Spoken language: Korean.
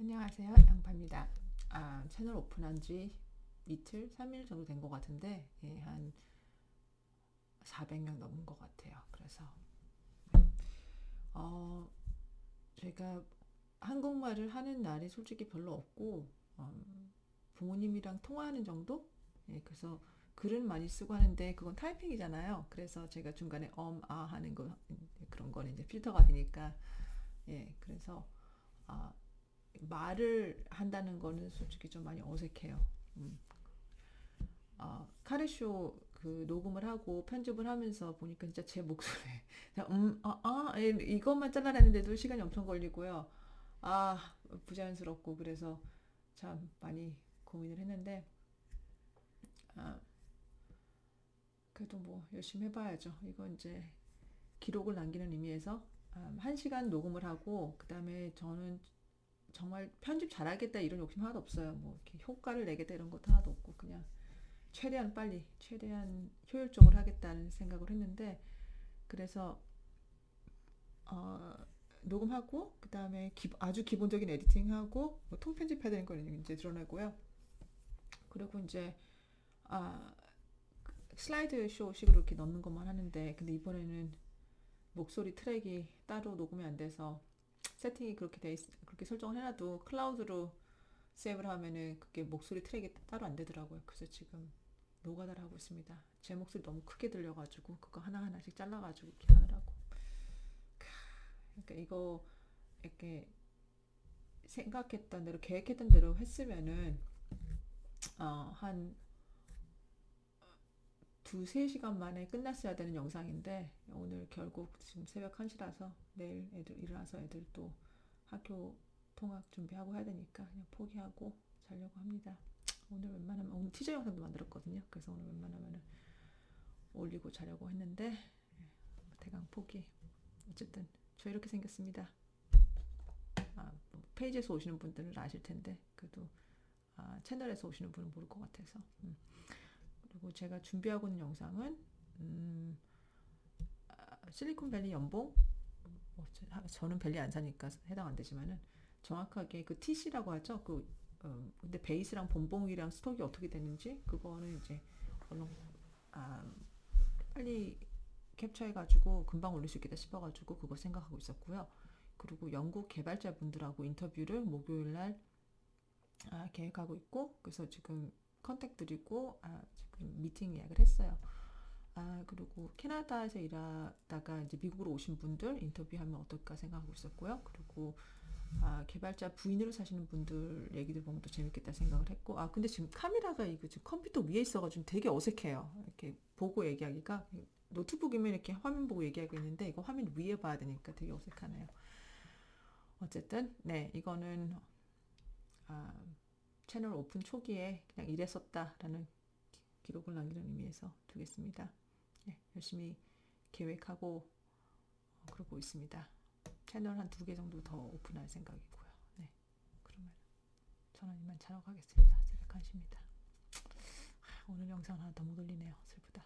안녕하세요. 양파입니다. 아, 채널 오픈한 지 이틀, 3일 정도 된 것 같은데, 예, 한 400명 넘은 것 같아요. 그래서, 어, 제가 한국말을 하는 날이 솔직히 별로 없고, 음, 부모님이랑 통화하는 정도? 예, 그래서 글은 많이 쓰고 하는데, 그건 타이핑이잖아요. 그래서 제가 중간에 엄, 아 하는 거, 그런 거는 이제 필터가 되니까, 예, 그래서, 아, 말을 한다는 거는 솔직히 좀 많이 어색해요. 음. 아, 카레쇼 그 녹음을 하고 편집을 하면서 보니까 진짜 제 목소리 음, 아, 아, 예, 이것만 잘라냈는데도 시간이 엄청 걸리고요. 아, 부자연스럽고 그래서 참 많이 고민을 했는데 아, 그래도 뭐 열심히 해봐야죠. 이건 이제 기록을 남기는 의미에서 아, 한 시간 녹음을 하고 그 다음에 저는 정말 편집 잘하겠다 이런 욕심 하나도 없어요. 뭐 이렇게 효과를 내겠다 이런 것도 하나도 없고 그냥 최대한 빨리 최대한 효율적으로 하겠다는 생각을 했는데 그래서 어, 녹음하고 그 다음에 기, 아주 기본적인 에디팅하고 뭐 통편집해야 되는 걸 이제 드러내고요. 그리고 이제 아, 슬라이드 쇼식으로 이렇게 넣는 것만 하는데 근데 이번에는 목소리 트랙이 따로 녹음이 안 돼서 세팅이 그렇게 돼 있, 그렇게 설정을 해놔도 클라우드로 세이브를 하면은 그게 목소리 트랙이 따로 안 되더라고요. 그래서 지금 노가다를 하고 있습니다. 제 목소리 너무 크게 들려가지고 그거 하나하나씩 잘라가지고 이렇게 하느라고. 그러니까 이거 이렇게 생각했던 대로 계획했던 대로 했으면은 어, 한 두세 시간 만에 끝났어야 되는 영상인데 오늘 결국 지금 새벽 1시라서 내일 애들 일어나서 애들 또 학교 통학 준비하고 해야 되니까 그냥 포기하고 자려고 합니다. 오늘 웬만하면 오늘 티저 영상도 만들었거든요. 그래서 오늘 웬만하면 올리고 자려고 했는데 예, 대강 포기. 어쨌든 저 이렇게 생겼습니다. 아, 뭐 페이지에서 오시는 분들은 아실 텐데 그래도 아, 채널에서 오시는 분은 모를 것 같아서. 음. 그리고 제가 준비하고 있는 영상은 음, 아, 실리콘밸리 연봉 뭐 저는 밸리 안 사니까 해당 안 되지만은 정확하게 그 TC라고 하죠. 그 어, 근데 베이스랑 본봉이랑 스톡이 어떻게 되는지 그거는 이제 얼른 아, 빨리 캡처해가지고 금방 올릴 수 있겠다 싶어가지고 그거 생각하고 있었고요. 그리고 영국 개발자분들하고 인터뷰를 목요일 날 아, 계획하고 있고 그래서 지금 컨택 드리고 아, 지금 미팅 예약을 했어요. 아, 그리고 캐나다에서 일하다가 이제 미국으로 오신 분들 인터뷰하면 어떨까 생각하고 있었고요. 그리고 아, 개발자 부인으로 사시는 분들 얘기들 보면 또 재밌겠다 생각을 했고, 아, 근데 지금 카메라가 이거 지금 컴퓨터 위에 있어가지고 되게 어색해요. 이렇게 보고 얘기하기가. 노트북이면 이렇게 화면 보고 얘기하고 있는데, 이거 화면 위에 봐야 되니까 되게 어색하네요. 어쨌든, 네, 이거는, 아, 채널 오픈 초기에 그냥 이랬었다라는 기록을 남기는 의미에서 두겠습니다. 네, 열심히 계획하고 어, 그러고 있습니다. 채널 한 두 개 정도 더 오픈할 생각이고요. 네, 그러면 저는 이만 자러 가겠습니다. 새벽 1시입니다. 오늘 영상 하나 더 못 올리네요. 슬프다.